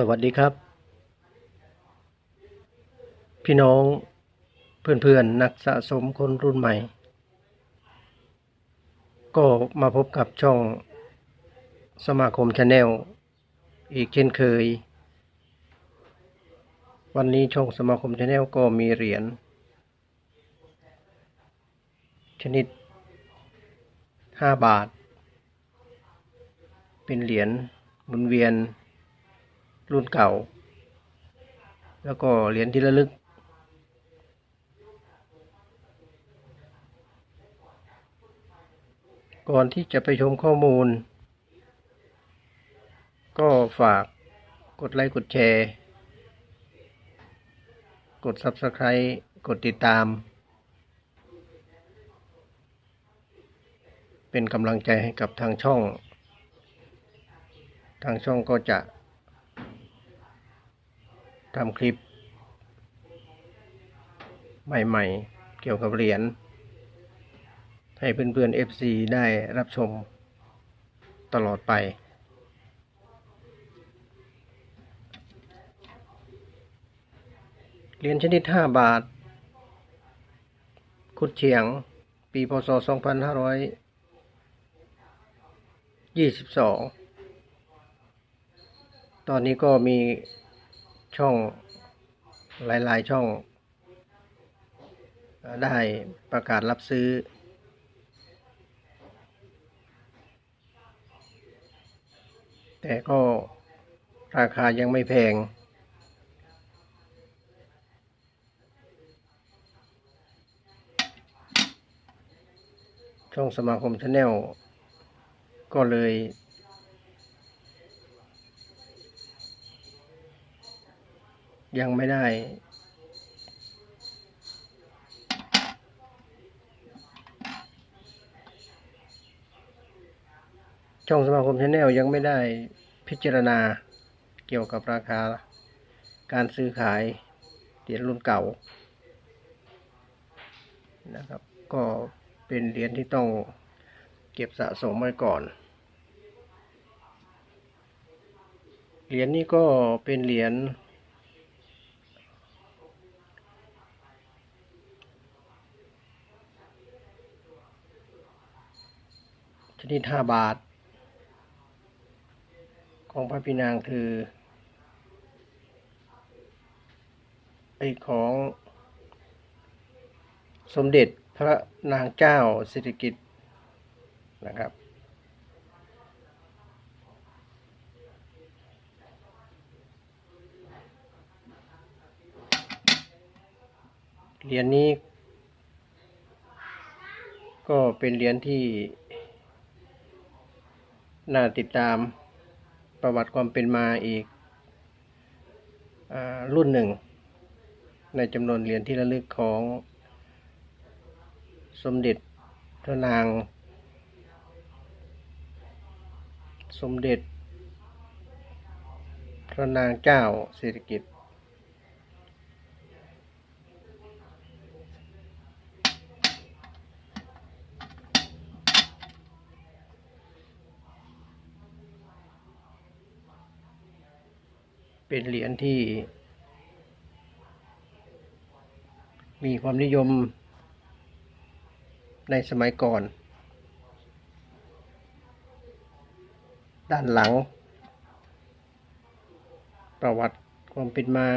สวัสดีครับ พี่น้องเพื่อนๆ นักสะสมคนรุ่นใหม่ ก็มาพบกับช่องสมาคมชาแนลอีกเช่นเคย วันนี้ช่องสมาคมชาแนลก็มีเหรียญชนิด 5 บาท เป็นเหรียญหมุนเวียน รุ่นเก่า แล้วก็เหรียญที่ระลึก ก่อนที่จะไปชมข้อมูล ก็ฝากกดไลค์กดแชร์ กด Subscribe กดติดตาม เป็นกำลังใจให้กับทางช่อง ทางช่องก็จะ ทำคลิป ใหม่ๆ เกี่ยวกับเหรียญ ให้เพื่อนๆ FC ได้รับชมตลอดไป เหรียญชนิด 5 บาท คุดเฉียง ปีพศ 2522 ตอนนี้ก็มี ช่องหลาย ๆ ช่อง ได้ประกาศรับซื้อ แต่ก็ราคายังไม่แพง ช่องสมาคมชาแนลก็เลย ยังไม่ได้ ช่องสมาคมชาแนลยังไม่ได้พิจารณาเกี่ยวกับราคา การซื้อขายเหรียญรุ่นเก่านะครับ ก็เป็นเหรียญที่ต้องเก็บสะสมไว้ก่อนเหรียญนี้ก็เป็นเหรียญ ชนิดห้าบาท ของพระพี่นางคือไอของสมเด็จพระนางเจ้าสิริกิติ์นะครับ เหรียญนี้ก็เป็นเหรียญที่ น่าติดตามประวัติความเป็นมาอีกอรุ่นหนึ่ง ในจำนวนเหรียญที่ระลึกของสมเด็จพระนาง สมเด็จพระนางเจ้าสิริกิต เป็นเหรียญที่ มีความนิยมในสมัยก่อน ด้านหลัง ประวัติความเป็นมา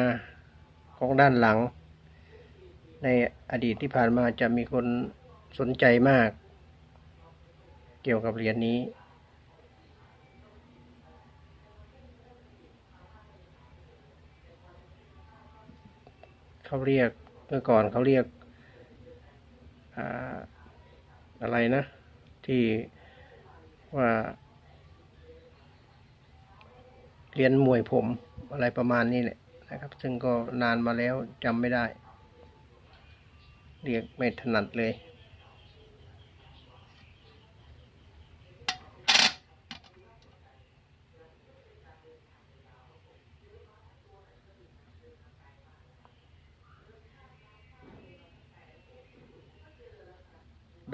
ของด้านหลัง ในอดีตที่ผ่านมาจะมีคนสนใจมาก เกี่ยวกับเหรียญนี้ เขาเรียกเมื่อก่อนเขาเรียกอ่าอะไรนะ ที่ว่าเรียนมวยผมอะไรประมาณนี้แหละนะครับ ซึ่งก็นานมาแล้วจำไม่ได้ เรียกไม่ถนัดเลย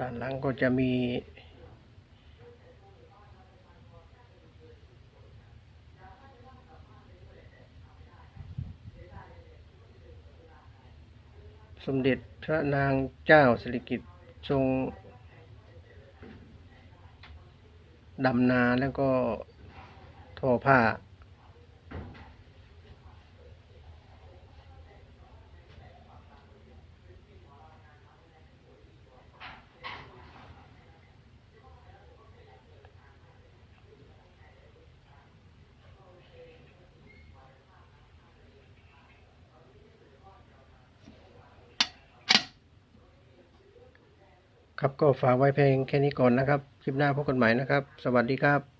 ด้านหลังก็จะมี สมเด็จพระนางเจ้าสิริกิติ์ทรงดำนาแล้วก็ทอผ้า ครับก็ฝากไว้เพลงแค่นี้ก่อนนะครับ คลิปหน้าพบกันใหม่นะครับ สวัสดีครับ